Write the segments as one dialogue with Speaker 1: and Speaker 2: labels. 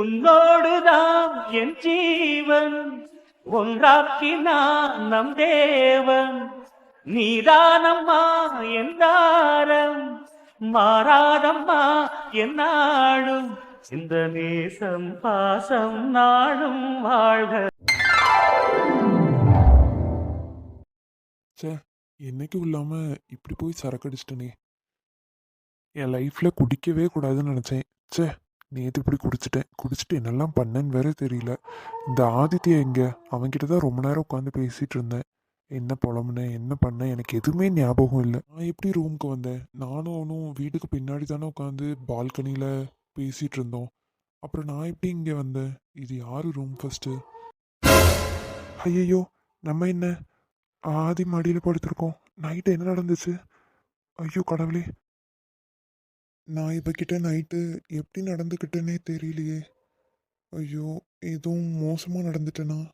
Speaker 1: உன்னோடுதான் என் ஜீவன். ஒன்றாக்கினான் நம் தேவன். நீதானம்மா என் தாரம். மாறாதம்மா என்னும் இந்த நேசம் பாசம் நாடும் வாழ்க.
Speaker 2: ச்சே என்னைக்கும் இல்லாம இப்படி போய் சரக்கு அடிச்சிட்டனே. என் லைஃப்ல குடிக்கவே கூடாதுன்னு நினைச்சேன். சே நேற்று இப்படி குடிச்சிட்டேன் குடிச்சிட்டு என்னெல்லாம் பண்ணேன்னு வேற தெரியல. இந்த ஆதித்யா எங்க? அவன்கிட்ட தான் ரொம்ப நேரம் உட்காந்து பேசிட்டு இருந்தேன். என்ன புலம்புனேன் என்ன பண்ணேன் எனக்கு எதுவுமே ஞாபகம் இல்லை. நான் எப்படி ரூமுக்கு வந்தேன்? நானும் அவனும் வீட்டுக்கு பின்னாடி தானே உட்காந்து பால்கனியில் பேசிகிட்டு இருந்தோம். அப்புறம் நான் எப்படி இங்கே வந்தேன்? இது யாரு ரூம் ஃபஸ்ட்டு ஐயையோ நம்ம என்ன? ஆதி மடியில் படுத்திருக்கோம். நைட்டு என்ன நடந்துச்சு? ஐயோ கடவுளே. நான் இவகிட்ட நைட்டு எப்படி நடந்துக்கிட்டேனே தெரியலையே. ஐயோ எதுவும் மோசமாக நடந்துட்டேனா?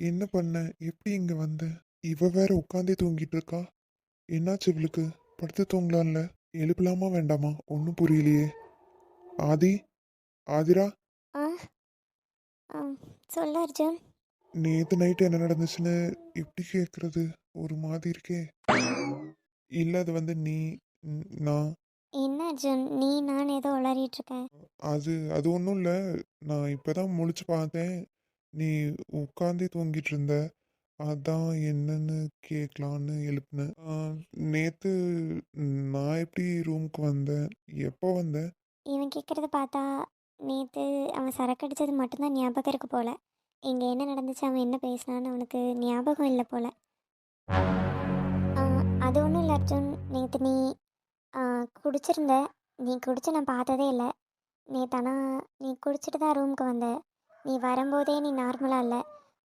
Speaker 2: என்ன பண்ணேன் எப்படி இங்கே வந்தேன் இவ வேற உட்காந்தே தூங்கிட்டு இருக்கா. என்னாச்சு இவளுக்கு? படுத்து தூங்கலாம்ல? எழுப்பலாமா வேண்டாமா? ஒன்றும் புரியலையே. ஆதி? ஆதிரா?
Speaker 3: சொல்லு அர்ஜுன்.
Speaker 2: நேத்து நைட்டு என்ன நடந்துச்சுன்னு எப்படி கேட்கறது ஒரு மாதிரி இருக்கே. இல்லை அது வந்து ந- நான்
Speaker 3: என்ன அர்ஜுன் நீ நான் ஏதோ உளறிட்டு
Speaker 2: அது அது ஒன்றும் இல்லை. நான் இப்போ தான் முழிச்சு பார்த்தேன் நீ உட்காந்தே தூங்கிட்டு இருந்த அதான் என்னன்னு கேட்கலான்னு எழுப்பினேன் நேற்று நான் எப்படி ரூமுக்கு வந்தேன்? எப்போ வந்தேன்?
Speaker 3: இவன் கேட்குறத பார்த்தா நேற்று அவன் சரக்கு அடித்தது மட்டும்தான் ஞாபகம் இருக்கு போல. இங்கே என்ன நடந்துச்சு அவன் என்ன பேசினான்னு அவனுக்கு ஞாபகம் இல்லை போல. ஆ, அது ஒன்றும் இல்லை அர்ஜுன். நேற்று நீ குடிச்சிருந்த. நீ குடிச்சு நான் பார்த்ததே இல்லை. நேற்று ஆனால் நீ குடிச்சிட்டு தான் ரூமுக்கு வந்த. நீ வரும்போதே நீ நார்மலாக இல்லை.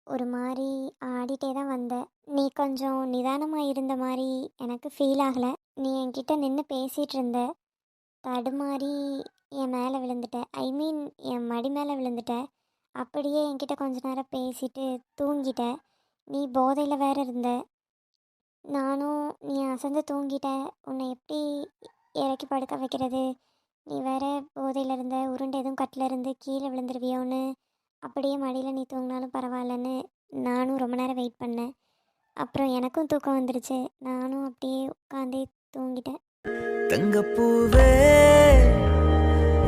Speaker 3: ஒரு மாதிரி ஆடிட்டே தான் வந்த. நீ கொஞ்சம் நிதானமாக இருந்த மாதிரி எனக்கு ஃபீல் ஆகலை. நீ என்கிட்ட நின்று பேசிகிட்டு இருந்த. தடுமாறி என் மேலே விழுந்துட்ட. ஐ மீன் என் மடி மேலே விழுந்துட்ட. அப்படியே என்கிட்ட கொஞ்ச நேரம் பேசிட்டு தூங்கிட்ட. நீ போதையில் வேற இருந்த. நானும் நீ அசந்து தூங்கிட்ட. உன்னை எப்படி இறக்கி படுக்க வைக்கிறது? நீ வேற போதையில் இருந்த உருண்டை எதுவும் கட்டில் இருந்து கீழே விழுந்துருவியோன்னு அப்படியே மடியில் நீ தூங்கினாலும் பரவாயில்லன்னு நானும் ரொம்ப நேரம் வெயிட் பண்ணேன். அப்புறம் எனக்கும் தூக்கம் வந்துருச்சு. நானும் அப்படியே உட்காந்தே தூங்கிட்டேன்.
Speaker 4: தங்கப்பூவே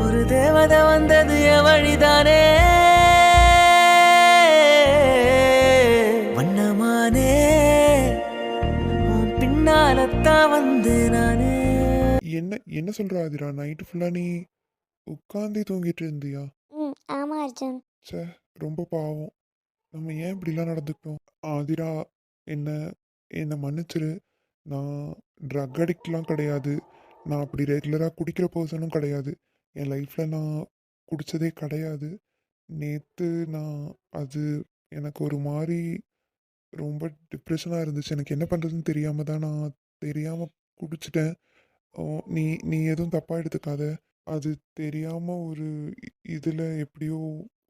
Speaker 4: ஒரு தேவதை வந்தது என் வழிதானே? பின்னாலத்தான் வந்து நானே.
Speaker 2: என்ன என்ன சொல்கிற ஆதிரா? நைட்டு ஃபுல்லாக நீ உட்காந்தே தூங்கிட்டு இருந்தியா?
Speaker 3: ம் ஆமாம் அர்ஜுன்.
Speaker 2: ச்சே ரொம்ப பாவம். நம்ம ஏன் இப்படிலாம் நடந்துக்கிட்டோம்? ஆதிரா என்ன என்னை மன்னிச்சிரு. நான் ட்ரக் அடிக்ட்லாம் கிடையாது. நான் அப்படி ரெகுலராக குடிக்கிற பர்சனும் கிடையாது. என் லைஃப்பில் நான் குடித்ததே கிடையாது. நேற்று நான் அது எனக்கு ஒரு மாதிரி ரொம்ப டிப்ரெஷனாக இருந்துச்சு. எனக்கு என்ன பண்ணுறதுன்னு தெரியாமல் தான் நான் தெரியாமல் குடிச்சிட்டேன் ஓ, நீ நீ எதுவும் தப்பாக எடுத்துக்காத. அது தெரியாமல் ஒரு இதில் எப்படியோ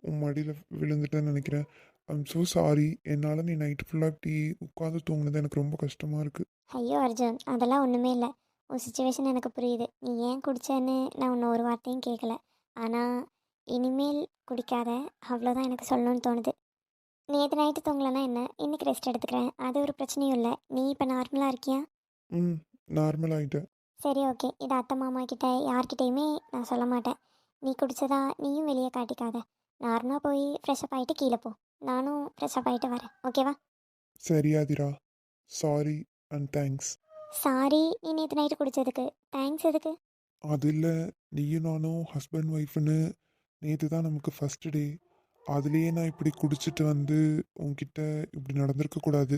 Speaker 2: உன் மடியில் விழுந்துட்டேன்னு நினைக்கிறேன். ஐம் ஸோ சாரி என்னால் நீ நைட் ஃபுல்லாக இப்படி உட்காந்து தூங்கினது எனக்கு ரொம்ப கஷ்டமாக இருக்குது
Speaker 3: ஐயோ அர்ஜுன். அதெல்லாம் ஒன்றுமே இல்லை. உன் சுச்சுவேஷன் எனக்கு புரியுது. நீ ஏன் குடிச்சேன்னு நான் உன்னை ஒரு வார்த்தையும் கேட்கல ஆனால் இனிமேல் குடிக்காத. அவ்வளோதான் எனக்கு சொல்லணும்னு தோணுது. நேற்று நைட்டு தூங்கலன்னா என்ன? இன்னைக்கு ரெஸ்ட் எடுத்துக்கிறேன். அது ஒரு பிரச்சனையும் இல்லை. நீ இப்போ நார்மலாக இருக்கியா?
Speaker 2: ம் நார்மல் ஆகிட்டேன்
Speaker 3: சரி ஓகே. இது அத்தை மாமா கிட்ட யார்கிட்டயுமே நான் சொல்ல மாட்டேன். நீ குடிச்சதா நீயும் வெளியே காட்டிக்காத. நார்மலாக போய் ஃப்ரெஷ்அப் ஆகிட்டு கீழே போ. நானும் ஃப்ரெஷ்அப் ஆகிட்டு வரேன். ஓகேவா
Speaker 2: சரி Athira. Sorry and thanks
Speaker 3: sorry நீ நேற்று நைட்டு குடிச்சதுக்கு. தேங்க்ஸ் எதுக்கு?
Speaker 2: அது இல்லை. நீயும் நானும் ஹஸ்பண்ட் ஒய்ஃப்னு நேற்று தான் நமக்கு ஃபஸ்ட்டு டே அதுலேயே நான் இப்படி குடிச்சிட்டு வந்து உன்கிட்ட இப்படி நடந்திருக்கக்கூடாது.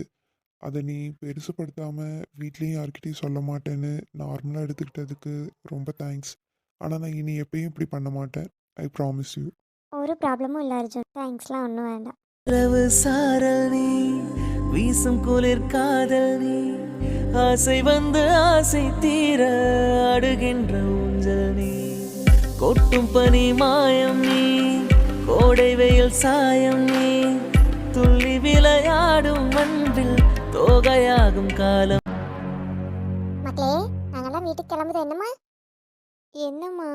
Speaker 2: அதை நீ பெருசுப்படுத்தாமல் வீட்லேயும் யார்கிட்டயும் சொல்ல மாட்டேன்னு நார்மலாக எடுத்துக்கிட்டதுக்கு ரொம்ப தேங்க்ஸ் ஆனால் நான் இனி எப்பயும் இப்படி பண்ண மாட்டேன். ஐ ப்ராமிஸ் யூ
Speaker 3: ஒரு ப்ராப்ளமும் இல்லை அர்ஜுன். தேங்க்ஸ்லாம் ஒன்றும் வேண்டாம்.
Speaker 4: இரவு சாரல் நீ வீசும் குளிர் காதல் நீ ஆசை வந்து ஆசை தீர அடுகின்ற ஊஞ்சல் நீ. கொட்டும் பனி மாயம் நீ கோடை வெயில் சாயம் நீ துள்ளி விளையாடும் அன்பில் தோகையாகும் காலம்.
Speaker 3: மக்களே நாங்கெல்லாம் வீட்டுக்கு கிளம்புது? என்னம்மா? என்னம்மா?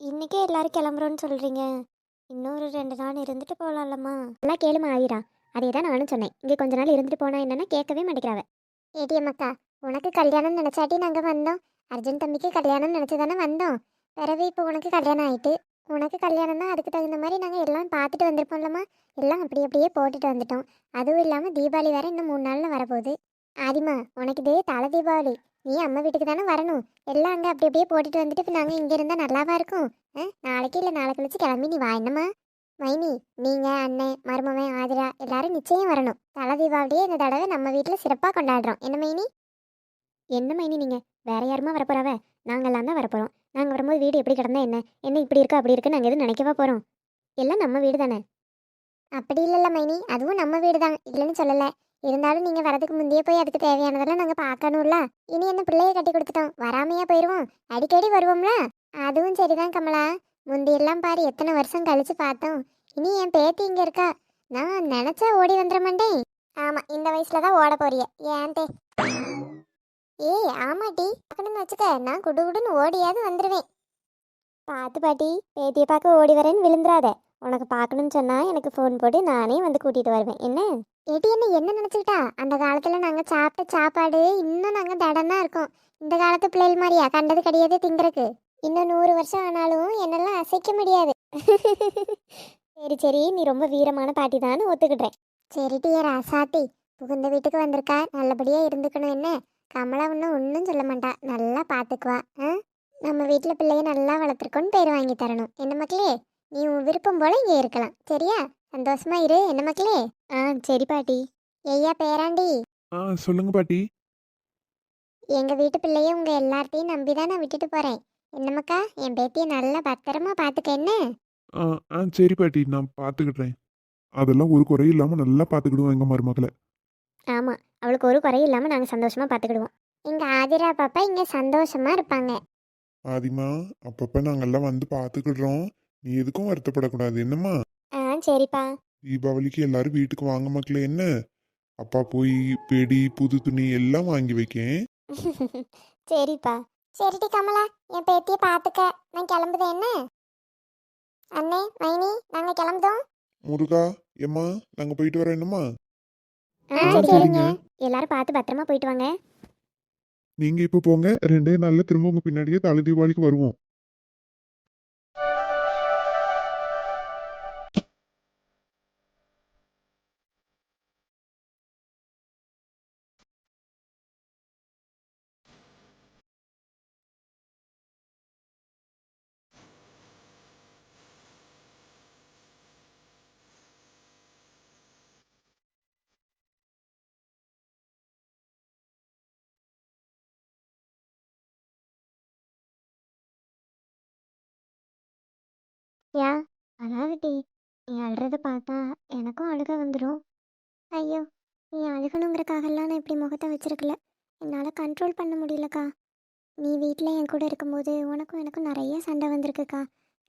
Speaker 3: இன்னைக்கே எல்லாரும் கிளம்புறோன்னு சொல்கிறீங்க இன்னொரு ரெண்டு நாள் இருந்துட்டு போகலாம்லம்மா எல்லாம் கேளுமா ஆயிரா அதே தான் நானும் சொன்னேன். இங்கே கொஞ்ச நாள் இருந்துட்டு போனா என்னன்னா கேட்கவே மாட்டேங்கிறாவ. ஏடிஎம் அக்கா உனக்கு கல்யாணம் நினச்சாட்டி நாங்கள் வந்தோம். அர்ஜுன் தம்பிக்கு கல்யாணம் நினச்சி தானே வந்தோம். பிறகு இப்போ உனக்கு கல்யாணம் ஆயிட்டு? உனக்கு கல்யாணம்னா அதுக்கு தகுந்த மாதிரி நாங்கள் எல்லாம் பார்த்துட்டு வந்திருப்போம்லம்மா. எல்லாம் அப்படி அப்படியே போட்டுட்டு வந்துட்டோம். அதுவும் இல்லாமல் தீபாவளி வேறு இன்னும் மூணு நாளில் வரப்போகுது. ஆதிமா உனக்கு இதே தலை தீபாவளி. நீ அம்மா வீட்டுக்கு தானே வரணும். எல்லாம் அங்கே அப்படி அப்படியே போட்டுட்டு வந்துட்டு இப்போ நாங்கள் இங்கே இருந்தால் நல்லாவா இருக்கும்? ஆ நாளைக்கு இல்லை நாளை கழிச்சு கிளம்பி நீ வா என்னம்மா? மைனி நீங்கள் அண்ணன் மருமவன் ஆதிரா எல்லாரும் நிச்சயம் வரணும். தலை தீபாவளியே இந்த தடவை நம்ம வீட்டில் சிறப்பாக கொண்டாடுறோம். என்ன மைனி? என்ன மைனி நீங்கள் வேற யாருமா வரப்போறாவ? நாங்கள்லாம் தான் வரப்போகிறோம் நாங்கள் வரும்போது வீடு எப்படி கிடந்தா என்ன? என்ன இப்படி இருக்கு அப்படி இருக்கு நாங்கள் எதுவும் நினைக்கவா போகிறோம் எல்லாம் நம்ம வீடு தானே? அப்படி இல்லைல்ல மைனி. அதுவும் நம்ம வீடு தான். இல்லைன்னு சொல்லலை. இருந்தாலும் நீங்கள் வரதுக்கு முந்தையே போய் அதுக்கு தேவையானதெல்லாம் நாங்கள் பார்க்கணும்ல. இனி என்ன பிள்ளைய கட்டி கொடுத்துட்டோம். வராமையா போயிடுவோம் அடிக்கடி வருவோம்ல. அதுவும் சரிதான் கமலா. முந்தியெல்லாம் பாரு எத்தனை வருஷம் கழிச்சு பார்த்தோம். இனி என் பேத்தி இங்கே இருக்கா? நான் நினச்சா ஓடி வந்துட மாட்டேன். ஆமாம் இந்த வயசில் தான் ஓட போறிய. ஏன் தே ஏய் ஆமாட்டி பார்க்கணும்னு வச்சுக்க நான் குடு குடுன்னு ஓடியாவது வந்துடுவேன் பார்த்து பாட்டி பேத்தியை பார்க்க ஓடி வரேன்னு விழுந்துடாத உனக்கு பார்க்கணும்னு சொன்னா எனக்கு ஃபோன் போட்டு நானே வந்து கூட்டிட்டு வருவேன். என்ன? ஏட்டி என்ன என்ன நினச்சிக்கிட்டா? அந்த காலத்தில் நாங்கள் சாப்பிட்ட சாப்பாடு இன்னும் நாங்கள் தடனா இருக்கோம். இந்த காலத்து பிள்ளைகள் மாதிரியா? கண்டது கிடையாது திங்கிறக்கு. இன்னும் நூறு வருஷம் ஆனாலும் என்னெல்லாம் அசைக்க முடியாது. சரி சரி. நீ ரொம்ப வீரமான பாட்டி தான் ஒத்துக்கிட்டேன் சரிட்டி ராசாத்தி. புகுந்த வீட்டுக்கு வந்திருக்கா? நல்லபடியா இருந்துக்கணும் என்ன? கமலா ஒன்றும் ஒன்றும் சொல்ல மாட்டா. நல்லா பார்த்துக்குவா ஆ? நம்ம வீட்டில் பிள்ளைய நல்லா வளர்த்துருக்கோன்னு பேர் வாங்கி தரணும். என்ன மக்களே? நீ உன் விருப்பம் போல இங்கே இருக்கலாம். சரியா? சந்தோஷமா இரு. என்ன மக்களே? ஆ சரி பாட்டி. ஐயா பேராண்டி.
Speaker 2: ஆ சொல்லுங்க பாட்டி.
Speaker 3: எங்க வீட்டு பிள்ளைய உங்க எல்லார்த்தையும் நம்பி தான் நான் விட்டுட்டு போறேன். என்னமக்கா என் பேத்தியை நல்லா பத்திரமா பார்த்துக்க என்ன?
Speaker 2: ஆ ஆ சரி பாட்டி. நான் பார்த்துக்கிடுறேன் அதெல்லாம் ஒரு குறையும் இல்லாமல் நல்லா பார்த்துக்கிடுவோம் எங்கள் மருமகளை.
Speaker 3: ஆமா அவளுக்கு ஒரு குறையும் இல்லாம நாங்க சந்தோஷமா பார்த்துக்கிடுவோம் எங்க ஆதிரா பாப்பா இங்க சந்தோஷமா இருப்பாங்க.
Speaker 2: ஆதிமா அப்பப்போ நாங்கெல்லாம் வந்து பார்த்துக்கிடுறோம் நீ எதுக்கும் வருத்தப்படக்கூடாது என்னம்மா?
Speaker 3: ஆ சரிப்பா.
Speaker 2: தீபாவளிக்கு எல்லாரும் வீட்டுக்கு வாங்க மக்களே என்ன? அப்பா போய் பெடி புது துணி எல்லாம் வாங்கி வைக்கேன்.
Speaker 3: சரிப்பா. சரிடி கமலா என் பேத்தியை பார்த்துக்க நான் கிளம்புதேன் என்ன? அண்ணே மைனி நாங்க கிளம்புதோம்.
Speaker 2: முருகா எம்மா நாங்கள் போயிட்டு வரோம் என்னம்மா?
Speaker 3: சரிங்க. எல்லாரும் பார்த்து பத்திரமா போயிட்டு வாங்க.
Speaker 2: நீங்கள் இப்போ போங்க. ரெண்டே நாளில் திரும்ப உங்கள் பின்னாடியே தலை தீபாவளிக்கு வருவோம்.
Speaker 3: யா அழாதடி நீ அழுறத பார்த்தா எனக்கும் அழுக வந்துடும் ஐயோ நீ அழுகணுங்கிறக்காகலாம் நான் இப்படி முகத்தை வச்சிருக்கல. என்னால் கண்ட்ரோல் பண்ண முடியலக்கா. நீ வீட்டில் என் கூட இருக்கும்போது உனக்கும் எனக்கும் நிறைய சண்டை வந்திருக்குக்கா.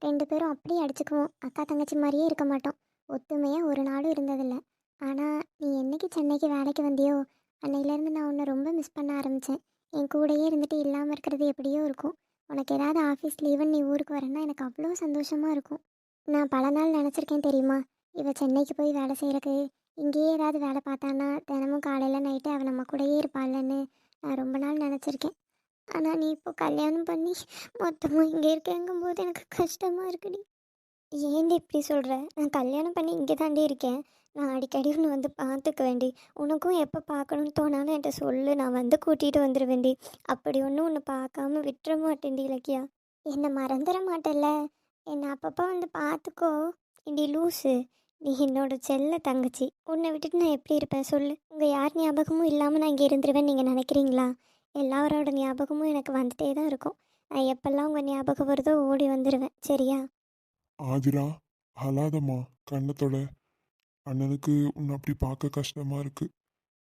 Speaker 3: ரெண்டு பேரும் அப்படியே அடிச்சுக்குவோம். அக்கா தங்கச்சி மாதிரியே இருக்க மாட்டோம். ஒத்துமையாக ஒரு நாளும் இருந்ததில்லை. ஆனால் நீ என்றைக்கு சென்னைக்கு வேலைக்கு வந்தியோ அன்னையிலேருந்து நான் உன்னை ரொம்ப மிஸ் பண்ண ஆரம்பித்தேன் என் கூடயே இருந்துட்டு இல்லாமல் இருக்கிறது எப்படியோ இருக்கும். உனக்கு ஏதாவது ஆஃபீஸ் லீவுன்னு நீ ஊருக்கு வரேன்னா எனக்கு அவ்வளோ சந்தோஷமாக இருக்கும். நான் பல நாள் நினச்சிருக்கேன் தெரியுமா? இவ சென்னைக்கு போய் வேலை செய்கிறக்கு இங்கேயே ஏதாவது வேலை பார்த்தானா தினமும் காலையில் நைட்டு அவள் நம்ம கூடயே இருப்பாள்னு நான் ரொம்ப நாள் நினச்சிருக்கேன். ஆனால் நீ இப்போ கல்யாணம் பண்ணி மொத்தமாக இங்கே இருக்கேங்கும் போது எனக்கு கஷ்டமாக இருக்குடி. ஏன்டி இப்படி சொல்கிற நான் கல்யாணம் பண்ணி இங்கே தாண்டி இருக்கேன். நான் அடிக்கடி உன்னை வந்து பார்த்துக்க வேண்டி. உனக்கும் எப்போ பார்க்கணும்னு தோணாலும் என்கிட்ட சொல்லு. நான் வந்து கூட்டிகிட்டு வந்துடுவேண்டி அப்படி ஒன்றும் உன்னை பார்க்காம விட்டுற மாட்டேன்டி இலக்கியா. என்னை மறந்துட மாட்டேல்ல. என்னை அப்பப்போ வந்து பார்த்துக்கோ. இண்டி லூஸு நீ என்னோட செல்ல தங்கச்சி. உன்னை விட்டுட்டு நான் எப்படி இருப்பேன் சொல்லு. உங்கள் யார் ஞாபகமும் இல்லாமல் நான் இங்கே இருந்துருவேன் நீங்கள் நினைக்கிறீங்களா? எல்லாரோட ஞாபகமும் எனக்கு வந்துட்டே தான் இருக்கும். நான் எப்பெல்லாம் உங்கள் ஞாபகம் வருதோ ஓடி வந்துடுவேன் சரியா?
Speaker 2: ஆதிரா அழாதம்மா. கண்ணத்தோட அண்ணனுக்கு உன்னை அப்படி பார்க்க கஷ்டமாக இருக்குது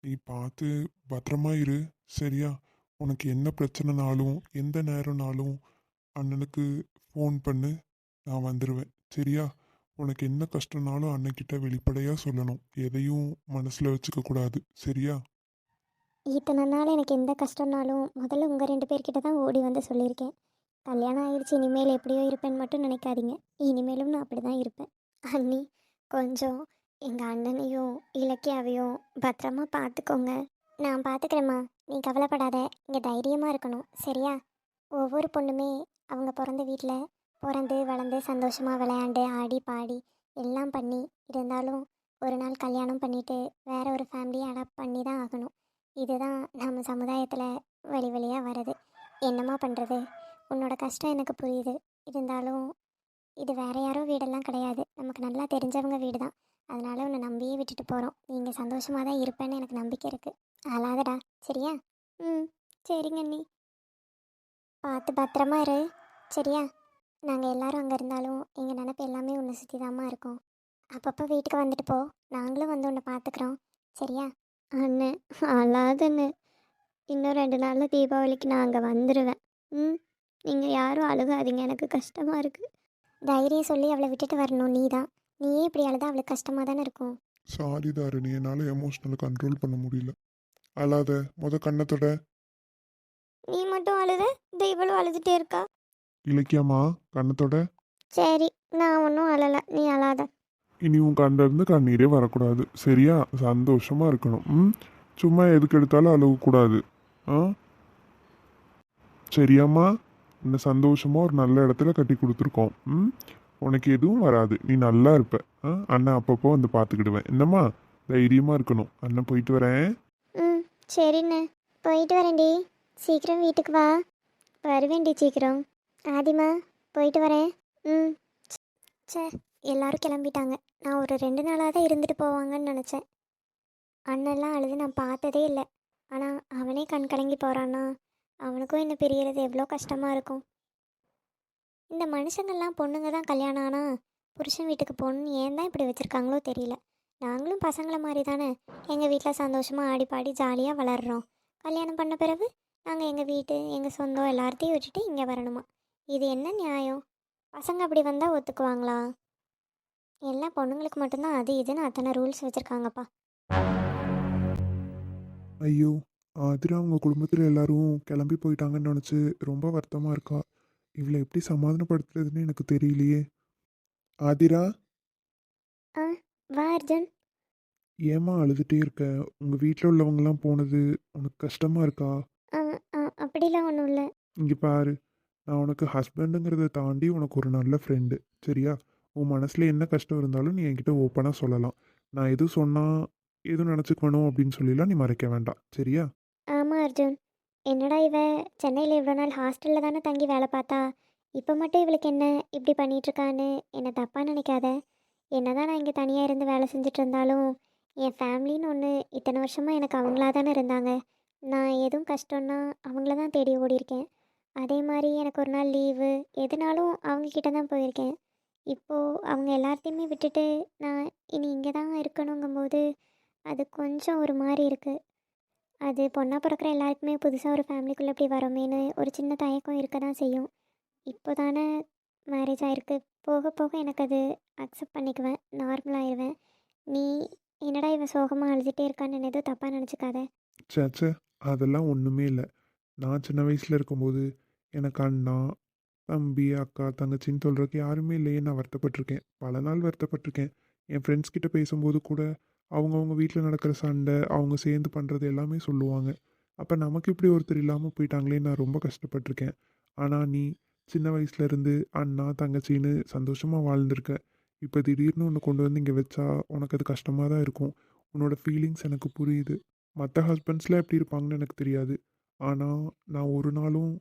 Speaker 2: நீ பார்த்து பத்திரமா இரு. சரியா? உனக்கு என்ன பிரச்சனைனாலும் எந்த நேரம்னாலும் அண்ணனுக்கு ஃபோன் பண்ணு. நான் வந்துடுவேன் சரியா? உனக்கு என்ன கஷ்டம்னாலும் அண்ணன்கிட்ட வெளிப்படையாக சொல்லணும். எதையும் மனசில் வச்சுக்கக்கூடாது சரியா?
Speaker 3: இத்தனை நாள் எனக்கு எந்த கஷ்டம்னாலும் முதல்ல உங்கள் ரெண்டு பேர்கிட்ட தான் ஓடி வந்து சொல்லியிருக்கேன். கல்யாணம் ஆயிடுச்சு. இனிமேல் எப்படியோ இருப்பேன்னு மட்டும் நினைக்காதீங்க. இனிமேலும் நான் அப்படி தான் இருப்பேன். அண்ணி கொஞ்சம் எங்கள் அண்ணனையும் இலக்கியாவையும் பத்திரமா பார்த்துக்கோங்க நான் பார்த்துக்கிறேம்மா நீ கவலைப்படாத. இங்கே தைரியமாக இருக்கணும். சரியா? ஒவ்வொரு பொண்ணுமே அவங்க பிறந்த வீட்டில் பிறந்து வளர்ந்து சந்தோஷமாக விளையாண்டு ஆடி பாடி எல்லாம் பண்ணி இருந்தாலும் ஒரு நாள் கல்யாணம் பண்ணிட்டு வேற ஒரு ஃபேமிலியை அடாப்ட் பண்ணி தான் ஆகணும். இதுதான் நம்ம சமுதாயத்தில் வழி வழியாக வர்றது. என்னம்மா பண்ணுறது உன்னோட கஷ்டம் எனக்கு புரியுது. இருந்தாலும் இது வேற யாரோ வீடெல்லாம் கிடையாது. நமக்கு நல்லா தெரிஞ்சவங்க வீடு தான் அதனால் உன்னை நம்பியே விட்டுட்டு போகிறோம் நீங்கள் சந்தோஷமாக தான் இருப்பேன்னு எனக்கு நம்பிக்கை இருக்குது அழாதடா சரியா? ம் சரிங்க அண்ணி. பார்த்து பத்திரமா இரு. சரியா? நாங்கள் எல்லாரும் அங்கே இருந்தாலும் எங்கள் நினப்பு எல்லாமே உன்னை சுற்றி தாம்மா இருக்கோம். அப்பப்போ வீட்டுக்கு வந்துட்டு போ. நாங்களும் வந்து உன்னை பார்த்துக்குறோம். சரியா? அண்ணன் அழாதண்ணு. இன்னும் ரெண்டு நாளில் தீபாவளிக்கு நான் அங்கே வந்துடுவேன் ம் நீங்கள் யாரும் அழுகாதீங்க. எனக்கு கஷ்டமாக இருக்குது தைரியம் சொல்லி அவளை விட்டுட்டு வரணும். நீ தான் நீயே இப்படி அழுதா? அவளுக்கு கஷ்டமாக தானே இருக்கும்.
Speaker 2: சாரி தாரணி என்னால் எமோஷ்னலை கண்ட்ரோல் பண்ண முடியல. அழாத. முத கண்ணத்தோட.
Speaker 3: நீ மட்டும் அழுத. இவளும் அழுதுகிட்டே இருக்கா?
Speaker 2: இலக்கியமா? கண்ணத்தோட?
Speaker 3: சரி. நான் ஒன்றும் அழலை. நீ அழாத.
Speaker 2: இனி உன் கண்ணிலிருந்து கண்ணீரே வரக்கூடாது. சரியா? சந்தோஷமா இருக்கணும். ம்? சும்மா எதுக்கு எடுத்தாலும் அழுகக்கூடாது. ஆ? சரியாம்மா? உன்னை சந்தோஷமா ஒரு நல்ல இடத்துல கட்டி கொடுத்துருக்கோம். ம்? உனக்கு எதுவும் வராது. நீ நல்லா இருப்ப. ஆ அண்ணன் அப்பப்போ வந்து பார்த்துக்கிடுவேன். என்னம்மா தைரியமா இருக்கணும். அண்ணன் போயிட்டு வரேன்.
Speaker 3: ம் சரிண்ணே. போயிட்டு வரேன்டி. சீக்கிரம் வீட்டுக்கு வா. வருவேன்டி சீக்கிரம். ஆதிமா போயிட்டு வரேன். ம் சே எல்லாரும் கிளம்பிட்டாங்க. நான் ஒரு ரெண்டு நாளாக தான் இருந்துட்டு போவாங்கன்னு நினச்சேன். அண்ணெல்லாம் அழுது நான் பார்த்ததே இல்லை. ஆனால் அவனே கண் கலங்கி போகிறான்னா அவனுக்கும் என்ன பிரியறது? எவ்வளோ கஷ்டமாக இருக்கும். இந்த மனுஷங்கள்லாம் பொண்ணுங்க தான் கல்யாணம் ஆனால் புருஷன் வீட்டுக்கு பொண்ணு ஏன் தான் இப்படி வச்சுருக்காங்களோ தெரியல. நாங்களும் பசங்களை மாதிரி தானே. எங்கள் வீட்டில் சந்தோஷமாக ஆடி பாடி ஜாலியாக வளர்கிறோம் கல்யாணம் பண்ண பிறகு நாங்கள் எங்கள் வீட்டு எங்கள் சொந்தம் எல்லாத்தையும் விட்டுட்டு இங்கே வரணுமா? இது என்ன நியாயம்? பசங்க அப்படி வந்தால் ஒத்துக்குவாங்களா? எல்லா பொண்ணுங்களுக்கு மட்டும்தான் அது இதுன்னு அத்தனை ரூல்ஸ் வச்சுருக்காங்கப்பா.
Speaker 2: ஐயோ ஆதிரா அவங்க குடும்பத்தில் எல்லாரும் கிளம்பி போயிட்டாங்கன்னு நினச்சி ரொம்ப வருத்தமாக இருக்கா? இவளை எப்படி சமாதானப்படுத்துறதுன்னு எனக்கு தெரியலையே. ஆதிரா?
Speaker 3: வா அர்ஜுன்.
Speaker 2: ஏம்மா அழுதுகிட்டே இருக்க? உங்கள் வீட்டில் உள்ளவங்கலாம் போனது உனக்கு கஷ்டமாக இருக்கா?
Speaker 3: ஆ, ஆ, அப்படிலாம் ஒன்றும் இல்லை.
Speaker 2: இங்கே பாரு. நான் உனக்கு ஹஸ்பண்டுங்கிறத தாண்டி உனக்கு ஒரு நல்ல ஃப்ரெண்டு சரியா? உன் மனசில் என்ன கஷ்டம் இருந்தாலும் நீ என்கிட்ட ஓப்பனாக சொல்லலாம். நான் எதுவும் சொன்னால் எதுவும் நினச்சிக்கணும் அப்படின்னு சொல்லிலாம் நீ மறைக்க வேண்டாம் சரியா?
Speaker 3: ஆமாம் அர்ஜுன். என்னடா இவ? சென்னையில் இவ்வளோ நாள் ஹாஸ்டலில் தானே தங்கி வேலை பார்த்தா? இப்போ மட்டும் இவளுக்கு என்ன? இப்படி பண்ணிகிட்ருக்கான்னு என்னை தப்பாக நினைக்காத. என்னதான் நான் இங்கே தனியாக இருந்து வேலை செஞ்சுட்டு இருந்தாலும் என் ஃபேமிலின்னு ஒன்று இத்தனை வருஷமாக எனக்கு அவங்களா தானே இருந்தாங்க. நான் எதுவும் கஷ்டம்னா அவங்கள தான் தேடி ஓடியிருக்கேன். அதே மாதிரி எனக்கு ஒரு நாள் லீவு. எதுனாலும் அவங்கக்கிட்ட தான் போயிருக்கேன். இப்போது அவங்க எல்லாத்தையுமே விட்டுட்டு நான் இனி இங்கே தான் இருக்கணுங்கும்போது அது கொஞ்சம் ஒரு மாதிரி இருக்குது அது பொண்ணாக பிறக்கிற எல்லாருக்குமே புதுசாக ஒரு ஃபேமிலிக்குள்ளே இப்படி வரோமேனு ஒரு சின்ன தயக்கம் இருக்க தான் செய்யும். இப்போ தானே மேரேஜ் ஆகிருக்கு போக போக எனக்கு அது அக்செப்ட் பண்ணிக்குவேன். நார்மலாகிடுவேன் நீ என்னடா இவன் சோகமாக அழுதுகிட்டே இருக்கான்னு எதுவும் தப்பாக நினச்சிக்காத.
Speaker 2: சேச்சே அதெல்லாம் ஒன்றுமே இல்லை. நான் சின்ன வயசில் இருக்கும்போது எனக்கு அண்ணா தம்பி அக்கா தங்கச்சின்னு சொல்கிறதுக்கு யாருமே இல்லையே நான் வருத்தப்பட்டிருக்கேன். பல நாள் வருத்தப்பட்டிருக்கேன். என் ஃப்ரெண்ட்ஸ் கிட்ட பேசும்போது கூட அவங்கவுங்க வீட்டில் நடக்கிற சண்டை அவங்க சேர்ந்து பண்ணுறது எல்லாமே சொல்லுவாங்க. அப்போ நமக்கு இப்படி ஒருத்தர் இல்லாமல் போயிட்டாங்களே நான் ரொம்ப கஷ்டப்பட்டிருக்கேன். ஆனால் நீ சின்ன வயசுலேருந்து அண்ணா தங்கச்சின்னு சந்தோஷமாக வாழ்ந்திருக்க. இப்போ திடீர்னு ஒன்று கொண்டு வந்து இங்கே வச்சா உனக்கு அது கஷ்டமாக தான் இருக்கும். உன்னோட ஃபீலிங்ஸ் எனக்கு புரியுது. மற்ற ஹஸ்பண்ட்ஸ்லாம் எப்படி இருப்பாங்கன்னு எனக்கு தெரியாது. ஆனால் நான் ஒரு நாளும்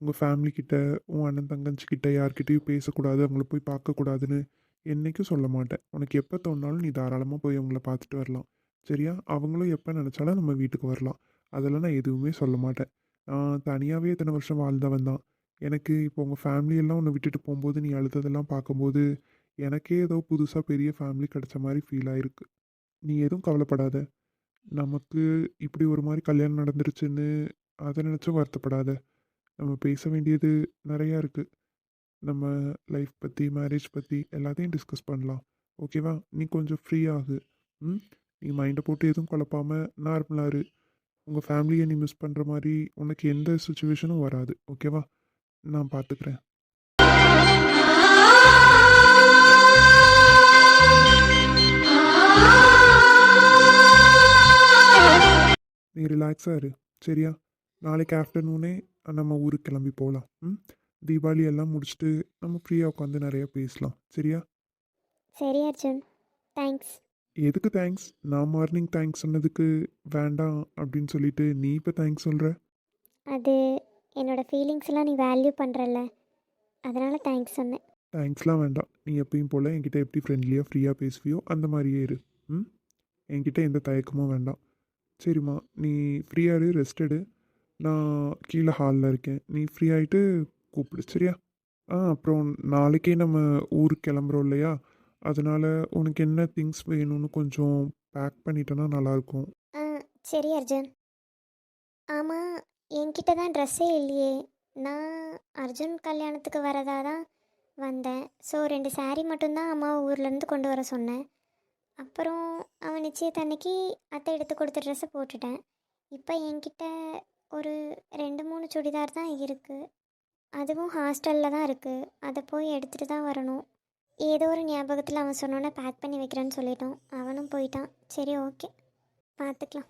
Speaker 2: உங்கள் ஃபேமிலிக்கிட்ட உன் அண்ணன் தங்கச்சிக்கிட்ட கிட்ட பேசக்கூடாது. அவங்கள போய் பார்க்கக்கூடாதுன்னு என்றைக்கும் சொல்ல மாட்டேன். உனக்கு எப்போ தோணாலும் நீ தாராளமாக போய் அவங்கள பார்த்துட்டு வரலாம். சரியா? அவங்களும் எப்போ நினச்சாலும் நம்ம வீட்டுக்கு வரலாம். அதெல்லாம் நான் எதுவுமே சொல்ல மாட்டேன். நான் தனியாகவே இத்தனை வருஷம் வாழ்ந்தவன் தான். எனக்கு இப்போ உங்கள் ஃபேமிலியெல்லாம் உன்னை விட்டுட்டு போகும்போது நீ அழுததெல்லாம் பார்க்கும்போது எனக்கே ஏதோ புதுசாக பெரிய ஃபேமிலி கிடச்ச மாதிரி ஃபீல் ஆயிருக்கு. நீ எதுவும் கவலைப்படாத. நமக்கு இப்படி ஒரு மாதிரி கல்யாணம் நடந்துருச்சுன்னு அதை நினச்சும் வருத்தப்படாத. நம்ம பேச வேண்டியது நிறையா இருக்குது நம்ம லைஃப் பற்றி மேரேஜ் பற்றி எல்லாத்தையும் டிஸ்கஸ் பண்ணலாம். ஓகேவா நீ கொஞ்சம் ஃப்ரீயாகு ம்? நீ மைண்டை போட்டு எதுவும் குழப்பாமல் நார்மலாக இரு. உங்கள் ஃபேமிலியை நீ மிஸ் பண்ணுற மாதிரி உனக்கு எந்த சுச்சுவேஷனும் வராது. ஓகேவா நான் பார்த்துக்குறேன் நீ ரிலாக்ஸாக இரு. சரியா? நாளைக்கு ஆஃப்டர்நூனே நம்ம ஊருக்கு கிளம்பி போகலாம் ம்? தீபாவளி எல்லாம் முடிச்சுட்டு நம்ம ஃப்ரீயாக உட்காந்து நிறைய பேசலாம். சரியா?
Speaker 3: சரி அர்ஜுன். தேங்க்ஸ்
Speaker 2: எதுக்கு தேங்க்ஸ் நான் மார்னிங் தேங்க்ஸ் சொன்னதுக்கு வேண்டாம் அப்படின்னு சொல்லிட்டு நீ இப்போ தேங்க்ஸ் சொல்கிற
Speaker 3: அது என்னோடய ஃபீலிங்ஸ்லாம் நீ வேல்யூ பண்ணுறல்ல அதனால் தேங்க்ஸ் சொன்னேன்.
Speaker 2: தேங்க்ஸ்லாம் வேண்டாம். நீ எப்பயும் போல் என்கிட்ட எப்படி ஃப்ரெண்ட்லியாக ஃப்ரீயாக பேசுவியோ அந்த மாதிரியே இரு. ம்? என்கிட்ட எந்த தயக்கமும் வேண்டாம். சரிம்மா நீ ஃப்ரீயாக இரு ரெஸ்ட் எடு. நான் கீழே ஹாலில் இருக்கேன். நீ ஃப்ரீ ஆகிட்டு கூப்பிடு சரியா ஆ அப்புறம் நாளைக்கே நம்ம ஊருக்கு கிளம்புறோம் இல்லையா? அதனால் உனக்கு என்ன திங்ஸ் வேணும்னு கொஞ்சம் பேக் பண்ணிட்டேன்னா நல்லாயிருக்கும்.
Speaker 3: ஆ சரி அர்ஜுன். ஆமாம் என்கிட்ட தான் ட்ரெஸ்ஸே இல்லையே. நான் அர்ஜுன் கல்யாணத்துக்கு வரதா தான் வந்தேன். ஸோ ரெண்டு saree மட்டும்தான் அம்மா ஊர்லேருந்து கொண்டு வர சொன்னேன். அப்புறம் அவன் நிச்சயத்தன்னைக்கு அத்தை எடுத்து கொடுத்த ட்ரெஸ்ஸை போட்டுட்டேன். இப்போ என்கிட்ட ஒரு ரெண்டு மூணு சுடிதார் தான் இருக்குது அதுவும் ஹாஸ்டலில் தான் இருக்குது அதை போய் எடுத்துகிட்டு தான் வரணும். ஏதோ ஒரு ஞாபகத்தில் அவன் சொன்னோன்னே பேக் பண்ணி வைக்கிறேன்னு சொல்லிட்டோம் அவனும் போயிட்டான். சரி ஓகே பார்த்துக்கலாம்